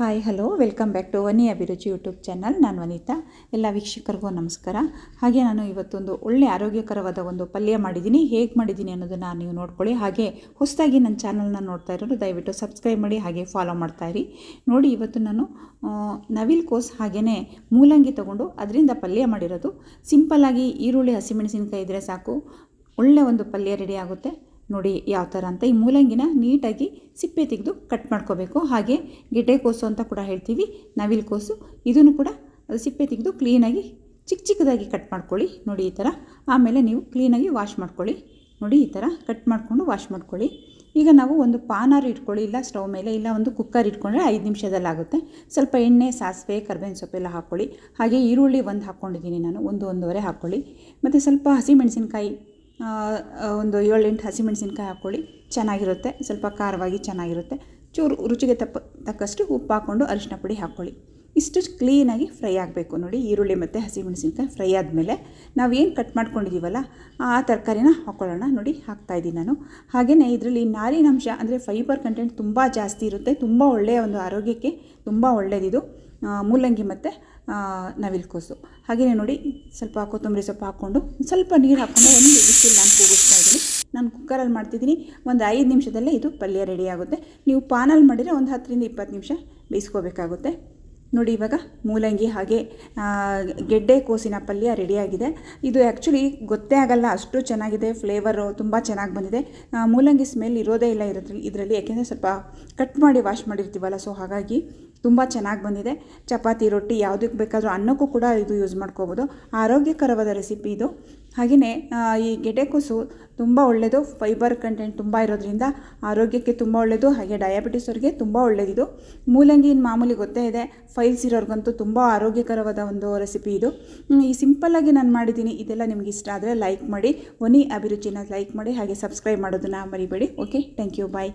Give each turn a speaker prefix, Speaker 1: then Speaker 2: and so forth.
Speaker 1: Hi hello welcome back to Vani Abhiruchi YouTube channel ನಾನು ವನಿತಾ. ಎಲ್ಲ ವೀಕ್ಷಕರಿಗೂ ನಮಸ್ಕಾರ. ಹಾಗೆ ನಾನು ಇವತ್ತೊಂದು ಒಳ್ಳೆ ಆರೋಗ್ಯಕರವಾದ ಒಂದು ಪಲ್ಯ ಮಾಡಿದ್ದೀನಿ. ಹೇಗೆ ಮಾಡಿದ್ದೀನಿ ಅನ್ನೋದನ್ನು ನೀವು ನೋಡ್ಕೊಳ್ಳಿ. ಹಾಗೆ ಹೊಸದಾಗಿ ನನ್ನ ಚಾನಲ್ನ ನೋಡ್ತಾ ಇರೋರು ದಯವಿಟ್ಟು ಸಬ್ಸ್ಕ್ರೈಬ್ ಮಾಡಿ, ಹಾಗೆ ಫಾಲೋ ಮಾಡ್ತಾಯಿರಿ ನೋಡಿ, ಇವತ್ತು ನಾನು ನವಿಲ್ ಕೋಸ್ ಹಾಗೆಯೇ ಮೂಲಂಗಿ ತೊಗೊಂಡು ಅದರಿಂದ ಪಲ್ಯ ಮಾಡಿರೋದು. ಸಿಂಪಲ್ಲಾಗಿ ಈರುಳ್ಳಿ, ಹಸಿಮೆಣಸಿನ್ಕಾಯಿ ಇದ್ದರೆ ಸಾಕು. ಒಳ್ಳೆ ಒಂದು ಪಲ್ಯ ರೆಡಿ ಆಗುತ್ತೆ. ನೋಡಿ ಯಾವ ಥರ ಅಂತ. ಈ ಮೂಲಂಗಿನ ನೀಟಾಗಿ ಸಿಪ್ಪೆ ತೆಗೆದು ಕಟ್ ಮಾಡ್ಕೋಬೇಕು. ಹಾಗೆ ಗೆಡ್ಡೆಕೋಸು ಅಂತ ಕೂಡ ಹೇಳ್ತೀವಿ. ನವಿಲು ಕೋಸು. ಇದನ್ನು ಕೂಡ ಸಿಪ್ಪೆ ತೆಗೆದು ಕ್ಲೀನಾಗಿ ಚಿಕ್ಕ ಚಿಕ್ಕದಾಗಿ ಕಟ್ ಮಾಡ್ಕೊಳ್ಳಿ. ನೋಡಿ ಈ ಥರ. ಆಮೇಲೆ ನೀವು ಕ್ಲೀನಾಗಿ ವಾಶ್ ಮಾಡ್ಕೊಳ್ಳಿ. ನೋಡಿ ಈ ಥರ ಕಟ್ ಮಾಡಿಕೊಂಡು ವಾಶ್ ಮಾಡ್ಕೊಳ್ಳಿ. ಈಗ ನಾವು ಒಂದು ಪಾನಾರು ಇಟ್ಕೊಳ್ಳಿ. ಇಲ್ಲ ಸ್ಟವ್ ಮೇಲೆ, ಇಲ್ಲ ಒಂದು ಕುಕ್ಕರ್ ಇಟ್ಕೊಂಡ್ರೆ ಐದು ನಿಮಿಷದಲ್ಲಾಗುತ್ತೆ ಸ್ವಲ್ಪ ಎಣ್ಣೆ, ಸಾಸಿವೆ, ಕರ್ಬೇವಿನ ಸೊಪ್ಪೆಲ್ಲ ಹಾಕ್ಕೊಳ್ಳಿ. ಹಾಗೆ ಈರುಳ್ಳಿ ಒಂದು ಹಾಕ್ಕೊಂಡಿದ್ದೀನಿ ನಾನು. ಒಂದು ಒಂದೂವರೆ ಹಾಕ್ಕೊಳ್ಳಿ. ಮತ್ತು ಸ್ವಲ್ಪ ಹಸಿಮೆಣಸಿನ್ಕಾಯಿ ಒಂದು ಏಳೆಂಟು ಹಸಿಮೆಣಸಿನ್ಕಾಯಿ ಹಾಕ್ಕೊಳ್ಳಿ ಚೆನ್ನಾಗಿರುತ್ತೆ. ಸ್ವಲ್ಪ ಖಾರವಾಗಿ ಚೆನ್ನಾಗಿರುತ್ತೆ. ಚೂರು ರುಚಿಗೆ ತಪ್ಪ, ತಕ್ಕಷ್ಟು ಉಪ್ಪು ಹಾಕ್ಕೊಂಡು ಅರಿಶಿನ ಪುಡಿ ಹಾಕ್ಕೊಳ್ಳಿ ಇಷ್ಟು ಕ್ಲೀನಾಗಿ ಫ್ರೈ ಆಗಬೇಕು ನೋಡಿ. ಈರುಳ್ಳಿ ಮತ್ತು ಹಸಿಮೆಣಸಿನ್ಕಾಯಿ ಫ್ರೈ ಆದಮೇಲೆ ನಾವು ಏನು ಕಟ್ ಮಾಡ್ಕೊಂಡಿದ್ದೀವಲ್ಲ ಆ ತರಕಾರಿನ ಹಾಕ್ಕೊಳ್ಳೋಣ ನೋಡಿ. ಹಾಕ್ತಾಯಿದ್ದೀನಿ ನಾನು. ಹಾಗೆಯೇ ಇದರಲ್ಲಿ ನಾರಿನಾಂಶ ಅಂದರೆ ಫೈಬರ್ ಕಂಟೆಂಟ್ ತುಂಬ ಜಾಸ್ತಿ ಇರುತ್ತೆ. ತುಂಬ ಒಳ್ಳೆಯ ಒಂದು ಆರೋಗ್ಯಕ್ಕೆ ತುಂಬ ಒಳ್ಳೆಯದಿದು ಮೂಲಂಗಿ ಮತ್ತು ನವಿಲ್ಕೋಸು ಹಾಗೆಯೇ ನೋಡಿ, ಸ್ವಲ್ಪ ಕೊತ್ತಂಬರಿ ಸೊಪ್ಪು ಹಾಕ್ಕೊಂಡು, ಸ್ವಲ್ಪ ನೀರು ಹಾಕ್ಕೊಂಡು ಒಂದು ವಿಸಿಲ್ ನಾನು ಕೂಗಿಸ್ತಾ ಇದ್ದೀನಿ. ನಾನು ಕುಕ್ಕರಲ್ಲಿ ಮಾಡ್ತಿದ್ದೀನಿ. ಒಂದು ಐದು ನಿಮಿಷದಲ್ಲೇ ಇದು ಪಲ್ಯ ರೆಡಿ ಆಗುತ್ತೆ. ನೀವು ಪಾನಲ್ಲಿ ಮಾಡಿದರೆ ಒಂದು ಹತ್ತರಿಂದ ಇಪ್ಪತ್ತು ನಿಮಿಷ ಬೇಯಿಸ್ಕೋಬೇಕಾಗುತ್ತೆ. ನೋಡಿ ಇವಾಗ ಮೂಲಂಗಿ ಹಾಗೆ ಗೆಡ್ಡೆ ಕೋಸಿನ ಪಲ್ಯ ರೆಡಿಯಾಗಿದೆ ಇದು ಆ್ಯಕ್ಚುಲಿ ಗೊತ್ತೇ ಆಗಲ್ಲ, ಅಷ್ಟು ಚೆನ್ನಾಗಿದೆ ಫ್ಲೇವರು ತುಂಬ ಚೆನ್ನಾಗಿ ಬಂದಿದೆ. ಮೂಲಂಗಿ ಸ್ಮೆಲ್ ಇರೋದೇ ಇಲ್ಲ ಇರೋದ್ರಲ್ಲಿ ಇದರಲ್ಲಿ. ಯಾಕೆಂದರೆ ಸ್ವಲ್ಪ ಕಟ್ ಮಾಡಿ ವಾಶ್ ಮಾಡಿರ್ತೀವಲ್ಲ ಸೊ ಹಾಗಾಗಿ ತುಂಬ ಚೆನ್ನಾಗಿ ಬಂದಿದೆ. ಚಪಾತಿ, ರೊಟ್ಟಿ ಯಾವುದಕ್ಕೆ ಬೇಕಾದರೂ ಅನ್ನಕ್ಕೂ ಕೂಡ ಇದು ಯೂಸ್ ಮಾಡ್ಕೋಬೋದು. ಆರೋಗ್ಯಕರವಾದ ರೆಸಿಪಿ ಇದು. ಹಾಗೆಯೇ ಈ ಗೆಡ್ಡೆಕೋಸು ತುಂಬ ಒಳ್ಳೆಯದು ಫೈಬರ್ ಕಂಟೆಂಟ್ ತುಂಬ ಇರೋದ್ರಿಂದ ಆರೋಗ್ಯಕ್ಕೆ ತುಂಬ ಒಳ್ಳೆಯದು ಹಾಗೆ ಡಯಾಬಿಟಿಸ್ ಅವ್ರಿಗೆ ತುಂಬ ಒಳ್ಳೆಯದಿದು ಮೂಲಂಗಿ ಮಾಮೂಲಿ ಗೊತ್ತೇ ಇದೆ. ಫೈಲ್ಸ್ ಇರೋರ್ಗಂತೂ ತುಂಬ ಆರೋಗ್ಯಕರವಾದ ಒಂದು ರೆಸಿಪಿ ಇದು. ಈ ಸಿಂಪಲ್ಲಾಗಿ ನಾನು ಮಾಡಿದ್ದೀನಿ. ಇದೆಲ್ಲ ನಿಮ್ಗೆ ಇಷ್ಟ ಆದರೆ ಲೈಕ್ ಮಾಡಿ. ಒನಿ ಅಭಿರುಚಿನ ಲೈಕ್ ಮಾಡಿ. ಹಾಗೆ ಸಬ್ಸ್ಕ್ರೈಬ್ ಮಾಡೋದನ್ನು ಮರಿಬೇಡಿ. Okay thank you bye